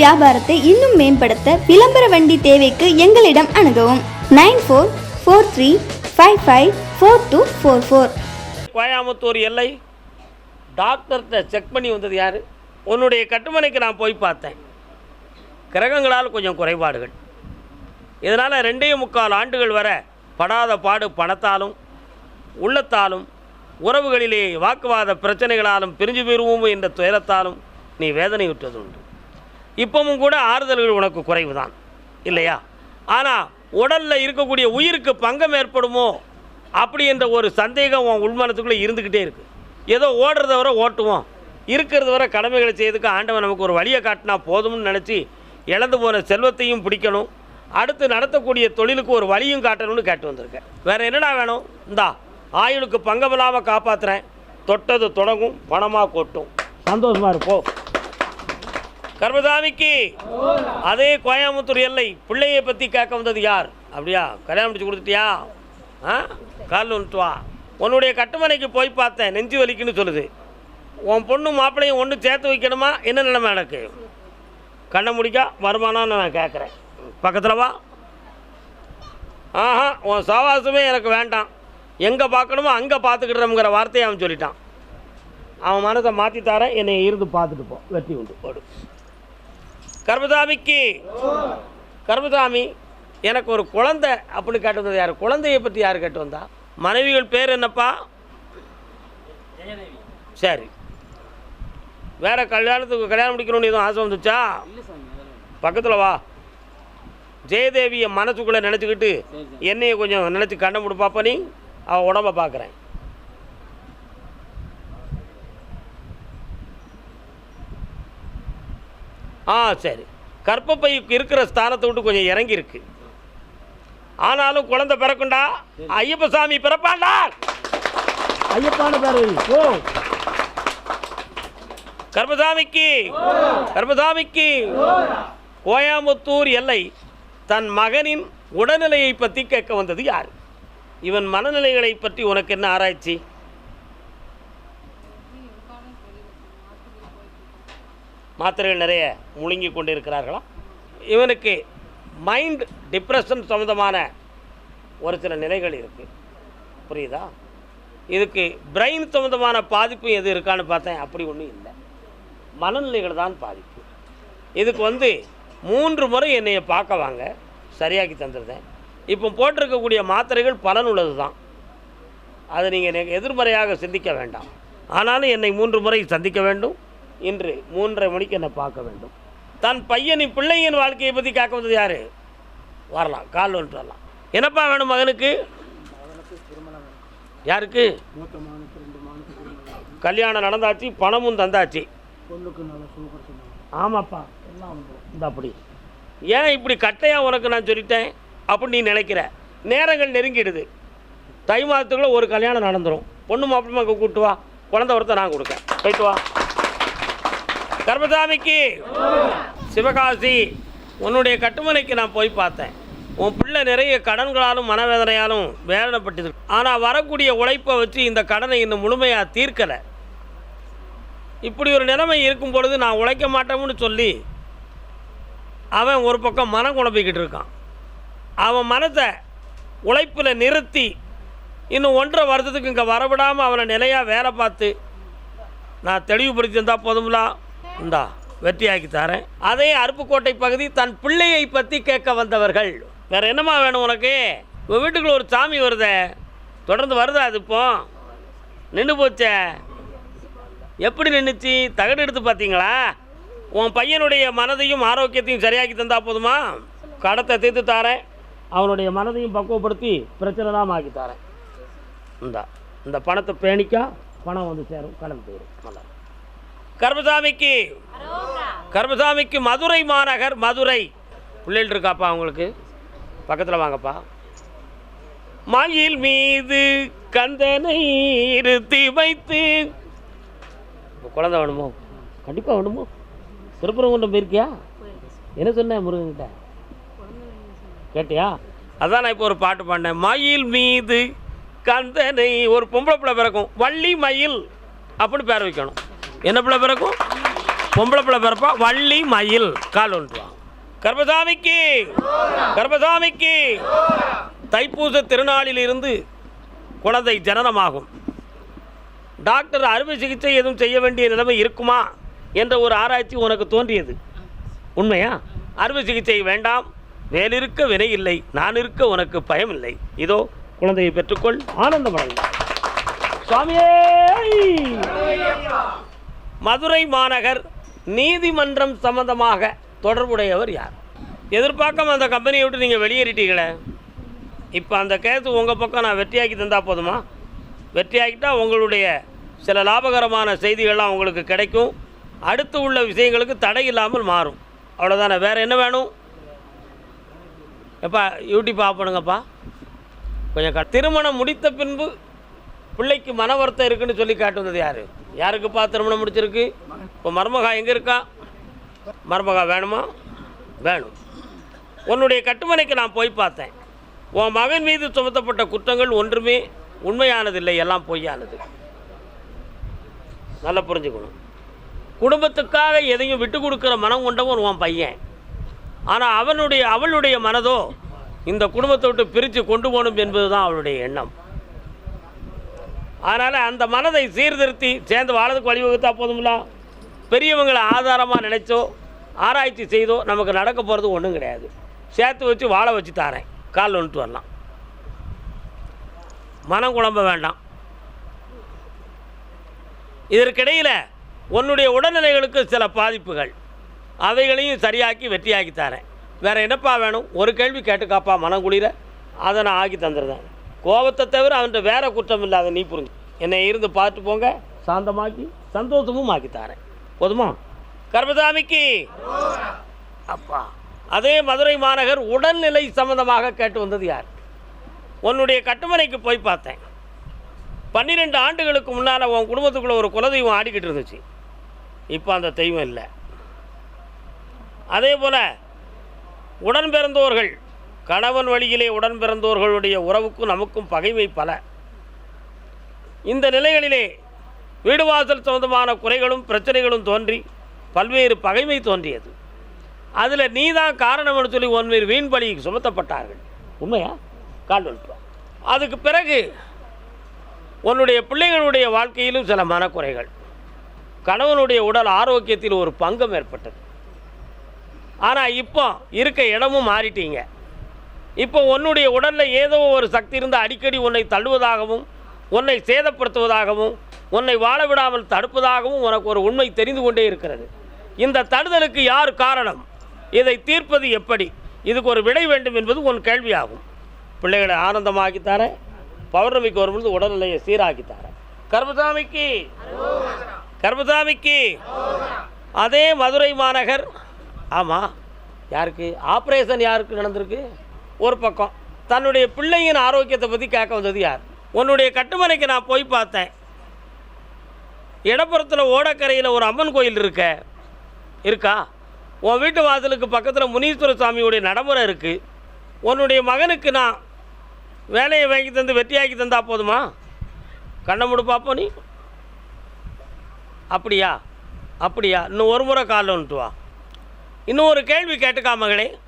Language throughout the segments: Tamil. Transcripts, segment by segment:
வியாபாரத்தை இன்னும் மேம்படுத்த விளம்பர வண்டி தேவைக்கு எங்களிடம் அணுகவும். Nine four four three five five four two four four. Coimbatore எல்லை. டாக்டர்கிட்ட செக் பண்ணி வந்தது யார்? உன்னுடைய கட்டுமனைக்கு நான் போய் பார்த்தேன். கிரகங்களால் கொஞ்சம் குறைபாடுகள். இதனால் ரெண்டே முக்கால் ஆண்டுகள் வர படாத பாடு பணத்தாலும் உள்ளத்தாலும் உறவுகளிலே வாக்குவாத பிரச்சனைகளாலும் பிரிஞ்சு போயிருவோம் என்ற துயரத்தாலும் நீ வேதனையுற்றது உண்டு இப்பவும் கூட ஆறுதல்கள் உனக்கு குறைவு தான் இல்லையா? ஆனால் உடலில் இருக்கக்கூடிய உயிருக்கு பங்கம் ஏற்படுமோ? அப்படி என்ற ஒரு சந்தேகம் உன் உள்மனத்துக்குள்ளே இருந்துக்கிட்டே இருக்குது ஏதோ ஓடுறத வர ஓட்டுவோம். இருக்கிறது வர கடமைகளை செய்யறதுக்கு ஆண்டவன் நமக்கு ஒரு வழியை காட்டினா போதும்னு நினச்சி இழந்து போன செல்வத்தையும் பிடிக்கணும். அடுத்து நடத்தக்கூடிய தொழிலுக்கு ஒரு வழியும் காட்டணும்னு கேட்டு வந்திருக்கேன். வேறு என்னடா வேணும்? இந்தா ஆயுளுக்கு பங்கமில்லாமல் காப்பாற்றுறேன் தொட்டது தொடங்கும் பணமாக கொட்டும். சந்தோஷமாக இருப்போம். கர்மசாமிக்கு அதே கோயம்புத்தூர் எல்லை. பிள்ளையை பற்றி கேட்க வந்தது யார்? அப்படியா? கல்யாணம் முடிச்சு கொடுத்துட்டியா? ஆ? காலில் வந்துட்டு வா உன்னுடைய கட்டுமனைக்கு போய் பார்த்தேன். நெஞ்சு வலிக்குன்னு சொல்லுது. உன் பொண்ணு மாப்பிள்ளையும் ஒன்று சேர்த்து வைக்கணுமா? என்ன நிலைமை எனக்கு? கண்ணை முடிக்கா வருமானம்னு நான் கேட்குறேன். பக்கத்தில் வா. ஆஹா உன் சவாசமே எனக்கு வேண்டாம். எங்கே பார்க்கணுமோ அங்கே பார்த்துக்கிடுறோங்கிற வார்த்தையை அவன் சொல்லிட்டான். அவன் மனதை மாற்றி தரேன் என்னை இருந்து பார்த்துட்டு போ. வெற்றி உண்டு ஓடு கர்மசாமிக்கு கர்மசாமி எனக்கு ஒரு குழந்தை அப்படின்னு கேட்டு வந்தது யார்? குழந்தையை பற்றி யார் கேட்டு வந்தா? மனைவிகள் பேர் என்னப்பா? சரி. வேற கல்யாணத்துக்கு கல்யாணம் முடிக்கணும்னு எதுவும் ஆசை வந்துச்சா? பக்கத்தில் வா. ஜெயதேவியை மனசுக்குள்ளே நினச்சிக்கிட்டு என்னைய கொஞ்சம் நினச்சி கண்ணை முடி பாப்பா நீ? அவள் உடம்ப பார்க்குறேன் ஆ சரி. கர்ப்பப்பைக்கு இருக்கிற ஸ்தானத்தை விட்டு கொஞ்சம் இறங்கி இருக்கு ஆனாலும் குழந்தை பிறக்குண்டா? ஐயப்ப சாமி பிறப்பாண்டா ஐயப்பான பேர். ஓ. கர்மசாமிக்கு கர்மசாமிக்கு கோயம்புத்தூர் எல்லை. தன் மகனின் உடல்நிலையை பற்றி கேட்க வந்தது யார்? இவன் மனநிலைகளை பற்றி உனக்கு என்ன ஆராய்ச்சி? மாத்திரைகள் நிறைய முழுங்கி கொண்டு இருக்கிறார்களா இவனுக்கு மைண்ட் டிப்ரெஷன் சம்மந்தமான ஒரு சில நிலைகள் இருக்குது புரியுதா? இதுக்கு பிரெயின் சம்மந்தமான பாதிப்பு எது இருக்கான்னு பார்த்தேன். அப்படி ஒன்றும் இல்லை. மனநிலைகள் தான் பாதிப்பு. இதுக்கு வந்து மூன்று முறை என்னையை பார்க்க வாங்க. சரியாக்கி தந்துருந்தேன் இப்போ போட்டிருக்கக்கூடிய மாத்திரைகள் பலனுள்ளது தான் அதை நீங்கள் எதிர்மறையாக சிந்திக்க வேண்டாம். ஆனாலும் என்னை மூன்று முறை சந்திக்க வேண்டும். இன்று மூன்றரை மணிக்கு என்னை பார்க்க வேண்டும். தன் பையன் பிள்ளையின் வாழ்க்கையை பற்றி கேட்க வந்தது யார்? வரலாம் கால் வந்துட்டு வரலாம். என்னப்பா வேணும் மகனுக்கு? யாருக்கு? கல்யாணம் நடந்தாச்சு பணமும் தந்தாச்சு. ஆமாப்பா. இந்த அப்படி. ஏன் இப்படி கட்டையாக உனக்கு நான் சொல்லிட்டேன்? அப்படின்னு நீ நினைக்கிற. நேரங்கள் நெருங்கிடுது. தை மாதத்துக்குள்ளே ஒரு கல்யாணம் நடந்துடும் பொண்ணு மாப்பிள்ளமாக கூப்பிட்டு வா. குழந்தை ஒருத்தர் நான் கொடுக்கேன். போயிட்டு வா. கர்மசாமிக்கு சிவகாசி உன்னுடைய கட்டுமனைக்கு நான் போய் பார்த்தேன். உன் பிள்ளை நிறைய கடன்களாலும் மனவேதனையாலும் வேதனைப்பட்டது. ஆனால் வரக்கூடிய உழைப்பை வச்சு இந்த கடனை இன்னும் முழுமையாக தீர்க்கலை. இப்படி ஒரு நிலைமை இருக்கும் பொழுது நான் உழைக்க மாட்டேன்னு சொல்லி அவன் ஒரு பக்கம் மனம் குழப்பிக்கிட்டு இருக்கான். அவன் மனத்தை உழைப்பில் நிறுத்தி இன்னும் ஒன்றரை வருஷத்துக்கு இங்கே வரவிடாமல் அவனை நிலையாக வேலை பார்த்து நான் தெளிவுபடுத்தி இருந்தால் இந்தா வெற்றியாக்கி தரேன். அதே அருப்புக்கோட்டை பகுதி தன் பிள்ளையை பற்றி கேட்க வந்தவர்கள். வேற என்னம்மா வேணும் உனக்கு? உன் வீட்டுக்குள்ள ஒரு சாமி வருதே. தொடர்ந்து வருதா அது இப்போ? நின்று போச்சே. எப்படி நின்றுச்சு தகடு எடுத்து பார்த்தீங்களா? உன் பையனுடைய மனதையும் ஆரோக்கியத்தையும் சரியாக்கி தந்தால் போதுமா? கடத்தை தீர்த்து தாரேன். அவனுடைய மனதையும் பக்குவப்படுத்தி பிரச்சனை தான் ஆக்கி தாரேன். இந்தா இந்த பணத்தை பேணிக்கா பணம் வந்து சேரும் கடன் போயிடும் நல்லா கர்மசாமிக்கு கர்மசாமிக்கு மதுரை மாநகர் மதுரை. பிள்ளைகள் இருக்காப்பா அவங்களுக்கு பக்கத்தில் வாங்கப்பா. மயில் மீது கந்தனை இருத்தி வைத்து. இப்போ குழந்தை வேணுமோ? கண்டிப்பாக வேணுமோ? திருப்பரங்குன்றம் போயிருக்கியா? என்ன சொன்னேன் முருகன்கிட்ட? கேட்டியா? அதான் நான் இப்போ ஒரு பாட்டு பாடினேன். மயில் மீது கந்தனை ஒரு பொம்பளை பிள்ளை பிறக்கும். வள்ளி மயில் அப்படின்னு பேர் வைக்கணும். என்ன பிள்ளை பிறக்கும் பொம்பளை பிள்ளை பிறப்பா? வள்ளி மயில் கால் ஒன்றுவாங்க கர்பசாமிக்கு கர்பசாமிக்கு தைப்பூச திருநாளிலிருந்து குழந்தை ஜனனமாகும். டாக்டர் அறுவை சிகிச்சை எதுவும் செய்ய வேண்டிய நிலைமை இருக்குமா என்ற ஒரு ஆராய்ச்சி உனக்கு தோன்றியது. உண்மையா? அறுவை சிகிச்சை வேண்டாம். வேலிருக்க வினை இல்லை. நான் இருக்க உனக்கு பயம் இல்லை. இதோ குழந்தையை பெற்றுக்கொள். ஆனந்தமடை சுவாமியே! மதுரை மாநகர் நீதிமன்றம் சம்பந்தமாக தொடர்புடையவர் யார்? எதிர்பார்க்காம அந்த கம்பெனியை விட்டு நீங்கள் வெளியேறிட்டீங்களே. இப்போ அந்த கேஸு உங்கள் பக்கம் நான் வெற்றியாக்கி தந்தால் போதுமா? வெற்றியாக்கிட்டால் உங்களுடைய சில லாபகரமான செய்திகள்லாம் உங்களுக்கு கிடைக்கும். அடுத்து உள்ள விஷயங்களுக்கு தடை இல்லாமல் மாறும். அவ்வளோதானே வேறு என்ன வேணும்? எப்பா யூடியூப் ஆஃப் பண்ணுங்கப்பா. கொஞ்சம் க திருமணம் முடித்த பின்பு பிள்ளைக்கு மன வருத்தம் இருக்குன்னு சொல்லி காட்டுவது யார்? யாருக்குப்பா திருமணம் முடிச்சிருக்கு? இப்போ மருமகா எங்கே இருக்கா? மருமகா வேணுமா? வேணும். உன்னுடைய கட்டுமனைக்கு நான் போய் பார்த்தேன். உன் மகன் மீது சுமத்தப்பட்ட குற்றங்கள் ஒன்றுமே உண்மையானதில்லை எல்லாம் பொய்யானது. நல்லா புரிஞ்சுக்கணும். குடும்பத்துக்காக எதையும் விட்டு கொடுக்குற மனம் கொண்டவன் உன் பையன். ஆனால் அவனுடைய அவளுடைய மனதோ இந்த குடும்பத்தை விட்டு பிரித்து கொண்டு போகணும் என்பது தான் அவளுடைய எண்ணம். அதனால் அந்த மனதை சீர்திருத்தி சேர்ந்து வாழறதுக்கு வழிவகுத்தா போதும்ல? பெரியவங்களை ஆதாரமாக நினைச்சோ ஆராய்ச்சி செய்தோ நமக்கு நடக்க போகிறது ஒன்றும் கிடையாது. சேர்த்து வச்சு வாழ வச்சு தாரேன். கால் வந்துட்டு வரலாம். மனம் குழம்ப வேண்டாம். இதற்கிடையில் உன்னுடைய உடல்நிலைகளுக்கு சில பாதிப்புகள். அவைகளையும் சரியாக்கி வெற்றியாக்கி தரேன். வேறு என்னப்பா வேணும்? ஒரு கேள்வி கேட்டுக்காப்பா மனம் குளிர. அதை நான் ஆக்கி தந்துடுறேன். கோபத்தை தவிர அவன்கிட்ட வேற குற்றம் இல்லாத நீ புரிஞ்சு. என்னை இருந்து பார்த்து போங்க. சாந்தமாக்கி சந்தோஷமும் ஆக்கி தரேன். போதுமா? கர்மசாமிக்கு. அப்பா அதே மதுரை மாநகர் உடல்நிலை சம்பந்தமாக கேட்டு வந்தது யார்? உன்னுடைய கட்டுமனைக்கு போய் பார்த்தேன். பன்னிரெண்டு ஆண்டுகளுக்கு முன்னால் உன் குடும்பத்துக்குள்ளே ஒரு குலதெய்வம் ஆடிக்கிட்டு இருந்துச்சு. இப்போ அந்த தெய்வம் இல்லை. அதே போல் உடன் பிறந்தோர்கள் கணவன் வழியிலே உடன் பிறந்தோர்களுடைய உறவுக்கும் நமக்கும் பகைமை பல. இந்த நிலைகளிலே வீடுவாசல் சம்பந்தமான குறைகளும் பிரச்சனைகளும் தோன்றி பல்வேறு பகைமை தோன்றியது. அதில் நீ தான் காரணம்னு சொல்லி ஒன்மீர் வீண் பலி சுமத்தப்பட்டார்கள். உண்மையா? கால் அதுக்கு பிறகு உன்னுடைய பிள்ளைகளுடைய வாழ்க்கையிலும் சில மனக்குறைகள். கணவனுடைய உடல் ஆரோக்கியத்தில் ஒரு பங்கம் ஏற்பட்டது. ஆனால் இப்போ இருக்க இடமும் மாறிட்டீங்க. இப்போ உன்னுடைய உடலில் ஏதோ ஒரு சக்தி இருந்து அடிக்கடி உன்னை தள்ளுவதாகவும் உன்னை சேதப்படுத்துவதாகவும் உன்னை வாழ விடாமல் தடுப்பதாகவும் உனக்கு ஒரு உண்மை தெரிந்து கொண்டே இருக்கிறது. இந்த தடுதலுக்கு யார் காரணம்? இதை தீர்ப்பது எப்படி? இதுக்கு ஒரு விடை வேண்டும் என்பது உன் கேள்வியாகும். பிள்ளைகளை ஆனந்தமாக்கி பௌர்ணமிக்கு வரும்பொழுது உடல்நிலையை சீராக்கி கர்மசாமிக்கு. கர்மசாமிக்கு. அதே மதுரை மாநகர். ஆமாம் யாருக்கு? ஆப்ரேஷன் யாருக்கு நடந்திருக்கு? ஒரு பக்கம். தன்னுடைய பிள்ளையின் ஆரோக்கியத்தை பற்றி கேட்க வந்தது யார்? உன்னுடைய கட்டுமனைக்கு நான் போய் பார்த்தேன். இடப்புறத்தில் ஓடக்கரையில் ஒரு அம்மன் கோயில் இருக்க இருக்கா? உன் வீட்டு வாசலுக்கு பக்கத்தில் முனீஸ்வர சுவாமியுடைய நடைமுறை இருக்குது உன்னுடைய மகனுக்கு நான் வேலையை வாங்கி தந்து வெற்றியாக்கி தந்தா போதுமா? கண்ணை மூடு பார்ப்போம் நீ. அப்படியா? அப்படியா? இன்னும் ஒரு முறை காலில் வந்துட்டு வா. இன்னும் ஒரு கேள்வி கேட்டுக்கா மகளே.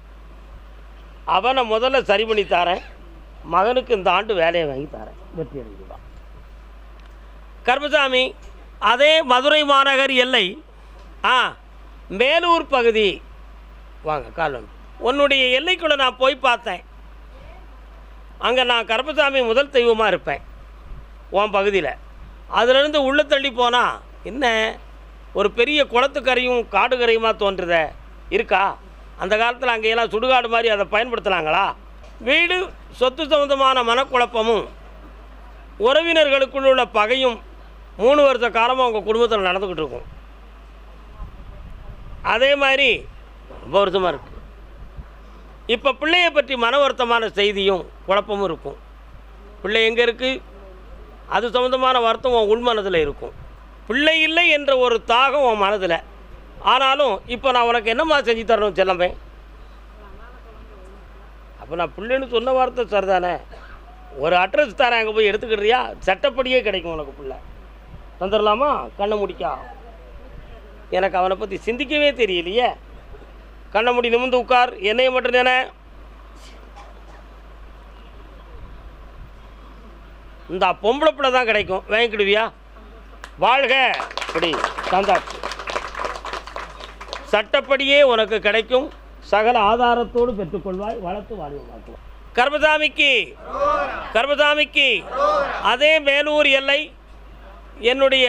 அவனை முதல்ல சரி பண்ணி தாரேன். மகனுக்கு இந்த ஆண்டு வேலையை வாங்கி தரேன். வெற்றி அடைஞ்சுதான் கருமசாமி அதே மதுரை மாநகர் எல்லை ஆ மேலூர் பகுதி. வாங்க காலன் உன்னுடைய எல்லைக்குள்ளே நான் போய் பார்த்தேன். அங்கே நான் கருப்பசாமி முதல் தெய்வமாக இருப்பேன். உன் பகுதியில். அதுலேருந்து உள்ள தள்ளி போனால் என்ன? ஒரு பெரிய குளத்துக்கரையும் காடுகரையுமா தோன்றுத. இருக்கா? அந்த காலத்தில் அங்கேயெல்லாம் சுடுகாடு மாதிரி அதை பயன்படுத்தினாங்களா? வீடு சொத்து சம்பந்தமான மனக்குழப்பமும் உறவினர்களுக்குள்ள உள்ள பகையும் மூணு வருஷ காலமாக உங்கள் குடும்பத்தில் நடந்துக்கிட்டு இருக்கும். அதே மாதிரி ரொம்ப வருஷமாக இருக்குது இப்போ பிள்ளையை பற்றி மன வருத்தமான செய்தியும் குழப்பமும் இருக்கும். பிள்ளை எங்கே இருக்குது அது சம்மந்தமான வருத்தம் உன் உள்மனதில் இருக்கும். பிள்ளை இல்லை என்ற ஒரு தாகம் உன் மனதில். ஆனாலும் இப்போ நான் உனக்கு என்னம்மா செஞ்சு தரணும் செல்லமே? அப்போ நான் பிள்ளைன்னு சொன்ன வார்த்தை சரிதானே? ஒரு அட்ரஸ் தரேன் அங்கே போய் எடுத்துக்கிடுறியா? சட்டப்படியே கிடைக்கும் உனக்கு பிள்ளை. தந்துடலாமா கண்ணை முடிக்கா. எனக்கு அவனை பற்றி சிந்திக்கவே தெரியலையே. கண்ணை முடி நிமிர்ந்து உட்கார். என்னையை மட்டும் தானே? இந்த பொம்பளை பிள்ளை தான் கிடைக்கும். வாங்கிக்கிடுவியா? வாழ்க. இப்படி தந்தாச்சு. சட்டப்படியே உனக்கு கிடைக்கும். சகல ஆதாரத்தோடு பெற்றுக்கொள்வாய் வளர்த்து வாழ்வாக்குவாய் கர்மசாமிக்கு கர்மசாமிக்கு அதே மேலூர் எல்லை என்னுடைய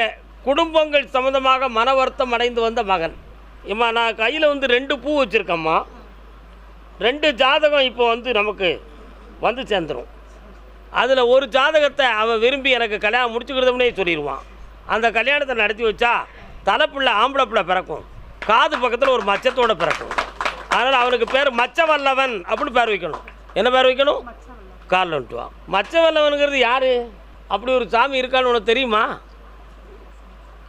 குடும்பங்கள் சம்மந்தமாக மன வருத்தம் அடைந்து வந்த மகன். இம்மா நான் கையில் வந்து ரெண்டு பூ வச்சுருக்கம்மா. ரெண்டு ஜாதகம் இப்போ வந்து நமக்கு வந்து சேர்ந்துடும் அதில் ஒரு ஜாதகத்தை அவன் விரும்பி எனக்கு கல்யாணம் முடிச்சுக்கிறதுனே சொல்லிடுவான் அந்த கல்யாணத்தை நடத்தி வச்சா தலைப்பிள்ளை ஆம்பளை பிள்ளை பிறக்கும். காது பக்கத்தில் ஒரு மச்சத்தோட பிறக்கும். அதனால் அவனுக்கு பேர் மச்சவல்லவன் அப்படின்னு பேர் வைக்கணும். என்ன பேர் வைக்கணும்? காலில் வந்துட்டுவான். மச்சவல்லவனுங்கிறது யார்? அப்படி ஒரு சாமி இருக்கான்னு உனக்கு தெரியுமா?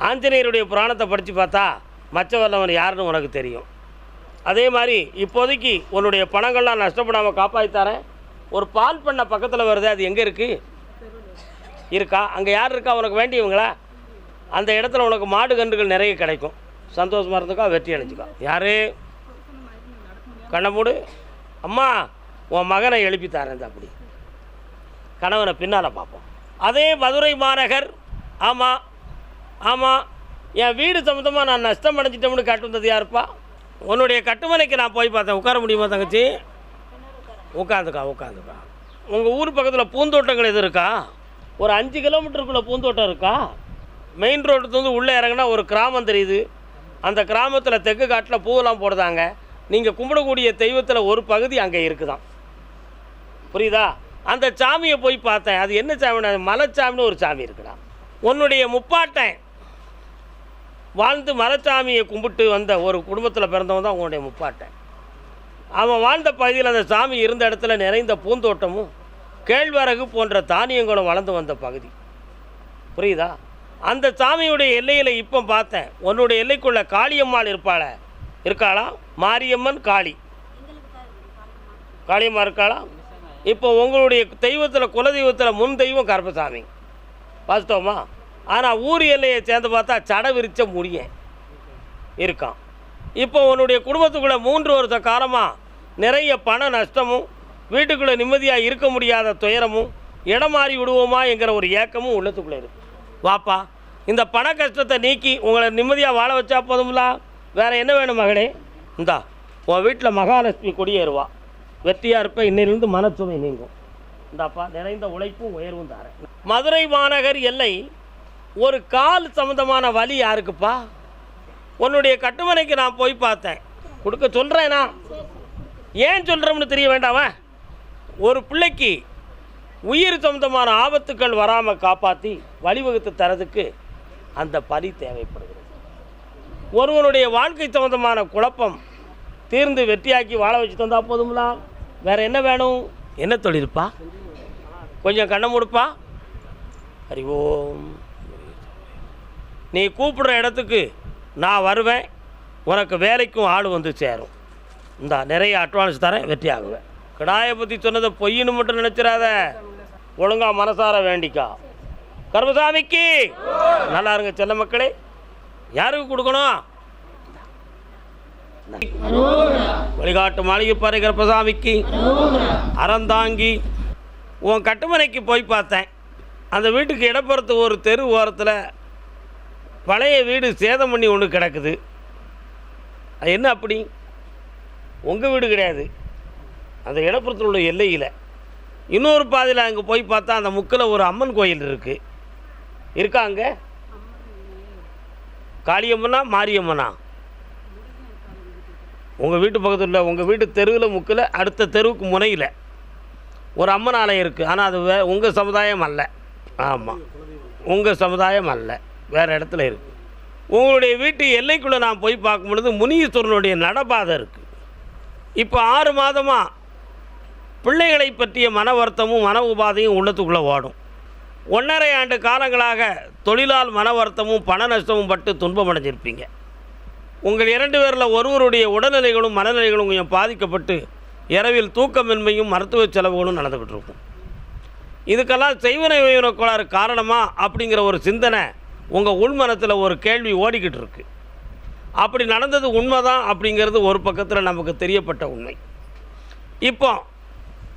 ஆஞ்சநேயருடைய புராணத்தை படித்து பார்த்தா மச்சவல்லவன் யாருன்னு உனக்கு தெரியும். அதே மாதிரி இப்போதைக்கு உன்னுடைய பணங்கள்லாம் நஷ்டப்படாமல் காப்பாற்றித்தாரேன் ஒரு பால் பண்ணை பக்கத்தில் வருது அது எங்கே இருக்குது இருக்கா? அங்கே யார் இருக்கா? உனக்கு வேண்டியவங்களா? அந்த இடத்துல உனக்கு மாடு கன்றுகள் நிறைய கிடைக்கும். சந்தோஷமாக இருந்துக்கா வெற்றி அடைஞ்சுக்கா. யார்? கண்ணை மூடு. அம்மா உன் மகனை எழுப்பி தரேன் அப்படி. கணவனை பின்னால் பார்ப்போம். அதே மதுரை மாநகர் ஆமாம் ஆமாம் என் வீடு சம்மந்தமாக நான் நஷ்டம் அடைஞ்சிட்டோம்னு கட்டு வந்தது யாருப்பா? உன்னுடைய கட்டுமனைக்கு நான் போய் பார்த்தேன். உட்கார முடியுமா தங்கச்சி? உட்காந்துக்கா உட்காந்துக்கா. உங்கள் ஊர் பக்கத்தில் பூந்தோட்டங்கள் எதுவும் இருக்கா? ஒரு அஞ்சு கிலோமீட்டருக்குள்ளே பூந்தோட்டம் இருக்கா? மெயின் ரோடு வந்து உள்ளே இறங்கினா ஒரு கிராமம் தெரியுது. அந்த கிராமத்தில் தெற்கு காட்டில் பூவெல்லாம் போடுதாங்க. நீங்கள் கும்பிடக்கூடிய தெய்வத்தில் ஒரு பகுதி அங்கே இருக்குதான் புரியுதா? அந்த சாமியை போய் பார்த்தேன். அது என்ன சாமினா மலைச்சாமின்னு ஒரு சாமி இருக்குடா உன்னுடைய முப்பாட்டன் வாழ்ந்து மலைச்சாமியை கும்பிட்டு வந்த ஒரு குடும்பத்தில் பிறந்தவன் தான் உன்னுடைய முப்பாட்டன். அவன் வாழ்ந்த பகுதியில் அந்த சாமி இருந்த இடத்துல நிறைந்த பூந்தோட்டமும் கேழ்வரகு போன்ற தானியங்களும் வளர்ந்து வந்த பகுதி. புரியுதா? அந்த சாமியுடைய எல்லையில் இப்போ பார்த்தேன். உன்னுடைய எல்லைக்குள்ளே காளியம்மாள் இருப்பாள. இருக்காளா? மாரியம்மன் காளி. காளியம்மா இருக்காளா? இப்போ உங்களுடைய தெய்வத்தில் குலதெய்வத்தில் முன் தெய்வம் கருப்பசாமி. வாஸ்தவமா ஆனால் ஊர் எல்லையை சேர்ந்து பார்த்தா சட விரிச்ச முடியன் இருக்கான். இப்போ உன்னுடைய குடும்பத்துக்குள்ளே மூன்று வருஷ காலமாக நிறைய பண நஷ்டமும் வீட்டுக்குள்ளே நிம்மதியாக இருக்க முடியாத துயரமும் இடம் மாறி விடுவோமா என்கிற ஒரு ஏக்கமும் உள்ளத்துக்குள்ளே இருக்குது வாப்பா இந்த பண கஷ்டத்தை நீக்கி உங்களை நிம்மதியாக வாழ வச்சா போதும்ல? வேறு என்ன வேணும் மகளே இந்தா உன் வீட்டில் மகாலட்சுமி கொடியேறுவா. வெற்றியாக இருப்ப இன்னிலிருந்து மனச்சுமை நீங்கும். இந்தாப்பா நிறைந்த உழைப்பும் உயர்வும் தாரேன். மதுரை மாநகர் எல்லை ஒரு கால் சம்மந்தமான வலி யாருக்குப்பா? உன்னுடைய கட்டுமனைக்கு நான் போய் பார்த்தேன். கொடுக்க சொல்கிறேனா ஏன் சொல்கிறோம்னு தெரிய வேண்டாமா? ஒரு பிள்ளைக்கு உயிர் சம்பந்தமான ஆபத்துக்கள் வராமல் காப்பாற்றி வழிவகுத்து தரதுக்கு அந்த பலி தேவைப்படுகிறது. ஒருவனுடைய வாழ்க்கை சம்பந்தமான குழப்பம் தீர்ந்து வெற்றியாக்கி வாழ வச்சு தந்தால் போதுங்களா வேற என்ன வேணும்? என்ன தொழில்ப்பா கொஞ்சம் கண்ணை முடுப்பா. அறிவோம் ஓம். நீ கூப்பிடுற இடத்துக்கு நான் வருவேன். உனக்கு வேலைக்கும் ஆள் வந்து சேரும். இந்தா நிறைய அட்வான்ஸ் தரேன் வெற்றி ஆகுவேன் கிடாயை பற்றி சொன்னதை பொய்ன்னு மட்டும் நினச்சிடாத. ஒழுங்காக மனசார வேண்டிக்கா. கர்மசாமிக்கு! நல்லா இருங்க செல்ல மக்களே. யாருக்கு கொடுக்கணும்? வழிகாட்டு மாளிகைப்பாறை கர்ப்பசாமிக்கு அறந்தாங்கி உன் கட்டுமனைக்கு போய் பார்த்தேன். அந்த வீட்டுக்கு இடப்புறத்து ஒரு தெரு ஓரத்தில் பழைய வீடு சேதம் பண்ணி ஒன்று கிடக்குது. அது என்ன அப்படி? உங்கள் வீடு கிடையாது. அந்த இடப்புறத்தில் உள்ள எல்லையில் இன்னொரு பாதையில் அங்கே போய் பார்த்தா அந்த முக்கில் ஒரு அம்மன் கோயில் இருக்குது இருக்கா அங்கே? காளியம்மனா மாரியம்மனா? உங்கள் வீட்டு பக்கத்தில் உங்கள் வீட்டு தெருவில் முக்கில் அடுத்த தெருவுக்கு முனையில் ஒரு அம்மன் ஆலயம் இருக்குது ஆனால் அது வே உங்கள் சமுதாயம் அல்ல. ஆமாம் உங்கள் சமுதாயம் அல்ல. வேறு இடத்துல இருக்குது உங்களுடைய வீட்டு எல்லைக்குள்ளே நான் போய் பார்க்கும் பொழுது முனீஸ்வரனுடைய நடபாதை இருக்குது இப்போ ஆறு மாதமாக பிள்ளைகளை பற்றிய மன வருத்தமும் மன உபாதையும் உள்ளத்துக்குள்ளே ஓடும். ஒன்றரை ஆண்டு காலங்களாக தொழிலால் மன வருத்தமும் பண நஷ்டமும் பட்டு துன்பம் அடைஞ்சிருப்பீங்க. உங்கள் இரண்டு பேரில் ஒருவருடைய உடல்நிலைகளும் மனநிலைகளும் கொஞ்சம் பாதிக்கப்பட்டு இரவில் தூக்கமின்மையும் மருத்துவ செலவுகளும் நடந்துக்கிட்டு இருக்கும் இதுக்கெல்லாம் செய்வனை உயர கோளாறு காரணமா அப்படிங்கிற ஒரு சிந்தனை உங்கள் உள்மனத்தில் ஒரு கேள்வி ஓடிக்கிட்டு இருக்கு அப்படி நடந்தது உண்மைதான் அப்படிங்கிறது ஒரு பக்கத்தில் நமக்கு தெரியப்பட்ட உண்மை. இப்போ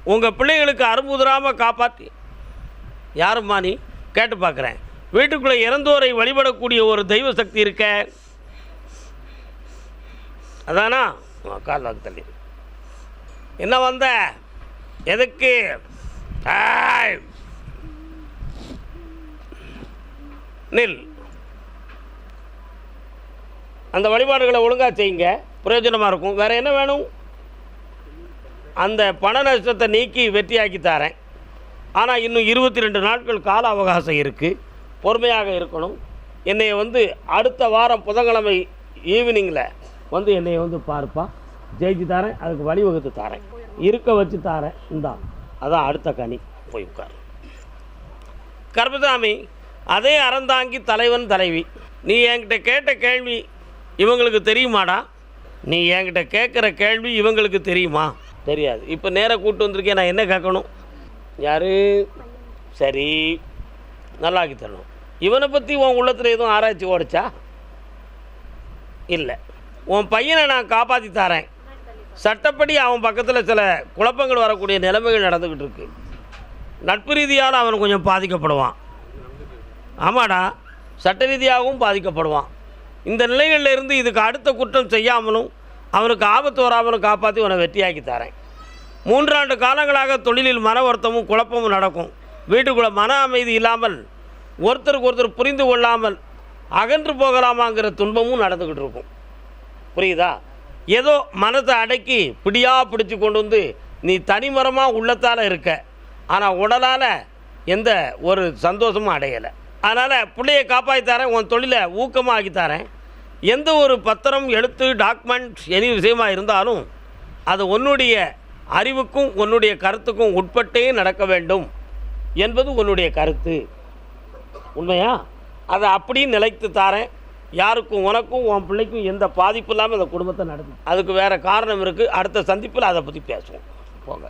உங்கள் பிள்ளைகளுக்கு அரும்புதராமல் காப்பாற்றி யாரும்மா நீ? கேட்டு பார்க்குறேன் வீட்டுக்குள்ளே இறந்தோரை வழிபடக்கூடிய ஒரு தெய்வ சக்தி இருக்க? அதானா? கால் வாக்கு தள்ளி. என்ன வந்த? எதுக்கு? ஆய். நில். அந்த வழிபாடுகளை ஒழுங்காக செய்யுங்க. பிரயோஜனமாக இருக்கும். வேறு என்ன வேணும்? அந்த பண நஷ்டத்தை நீக்கி வெற்றியாக்கி தரேன். ஆனால் இன்னும் இருபத்தி ரெண்டு நாட்கள் கால அவகாசம் இருக்குது பொறுமையாக இருக்கணும். என்னை வந்து அடுத்த வாரம் புதன்கிழமை ஈவினிங்கில் வந்து என்னை வந்து பார்ப்பா. ஜெயிச்சு தரேன். அதுக்கு வழிவகுத்து தரேன். இருக்க வச்சு தரேன். இந்தா. அதான் அடுத்த கனி. போய் உட்கார். கர்மசாமி அதே அறந்தாங்கி தலைவன் தலைவி. நீ என்கிட்ட கேட்ட கேள்வி இவங்களுக்கு தெரியுமாடா? நீ என்கிட்ட கேட்குற கேள்வி இவங்களுக்கு தெரியுமா? தெரியாது. இப்போ நேராக கூப்பிட்டு வந்திருக்கேன் நான் என்ன கேட்கணும்? யார்? சரி. நல்லாக்கி தரணும். இவனை பற்றி உன் உள்ளத்தில் எதுவும் ஆராய்ச்சி ஓடிச்சா? இல்லை. உன் பையனை நான் காப்பாற்றி தரேன். சட்டப்படி அவன் பக்கத்தில் சில குழப்பங்கள் வரக்கூடிய நிலைமைகள் நடந்துக்கிட்டு இருக்கு. நட்பு ரீதியால் அவன் கொஞ்சம் பாதிக்கப்படுவான். ஆமாடா. சட்ட ரீதியாகவும் பாதிக்கப்படுவான். இந்த நிலைகளில் இருந்து இதுக்கு அடுத்த குற்றம் செய்யாமலும் அவனுக்கு ஆபத்து வராமலும் காப்பாற்றி உன்னை வெற்றியாக்கி தரேன். மூன்றாண்டு காலங்களாக தொழிலில் மன வருத்தமும் குழப்பமும் நடக்கும். வீட்டுக்குள்ளே மன அமைதி இல்லாமல் ஒருத்தருக்கு ஒருத்தர் புரிந்து கொள்ளாமல் அகன்று போகலாமாங்கிற துன்பமும் நடந்துக்கிட்டு இருக்கும். புரியுதா? ஏதோ மனத்தை அடக்கி பிடியாக பிடிச்சி கொண்டு வந்து நீ தனிமரமாக உள்ளத்தால் இருக்க. ஆனால் உடலால் எந்த ஒரு சந்தோஷமும் அடையலை. அதனால் பிள்ளையை காப்பாற்றி தரேன் உன் தொழிலை ஊக்கமாக ஆக்கி தரேன். எந்த ஒரு பத்திரம் எழுத்து டாக்குமெண்ட் எனி விஷயமாக இருந்தாலும் அது உன்னுடைய அறிவுக்கும் உன்னுடைய கருத்துக்கும் உட்பட்டே நடக்க வேண்டும் என்பது உன்னுடைய கருத்து. உண்மையா? அதை அப்படியே நிலைத்து தாரேன். யாருக்கும் உனக்கும் உன் பிள்ளைக்கும் எந்த பாதிப்பு இல்லாமல் இந்த குடும்பத்தை நடக்கும் அதுக்கு வேறு காரணம் இருக்குது அடுத்த சந்திப்பில் அதை பற்றி பேசுவோம். போங்க.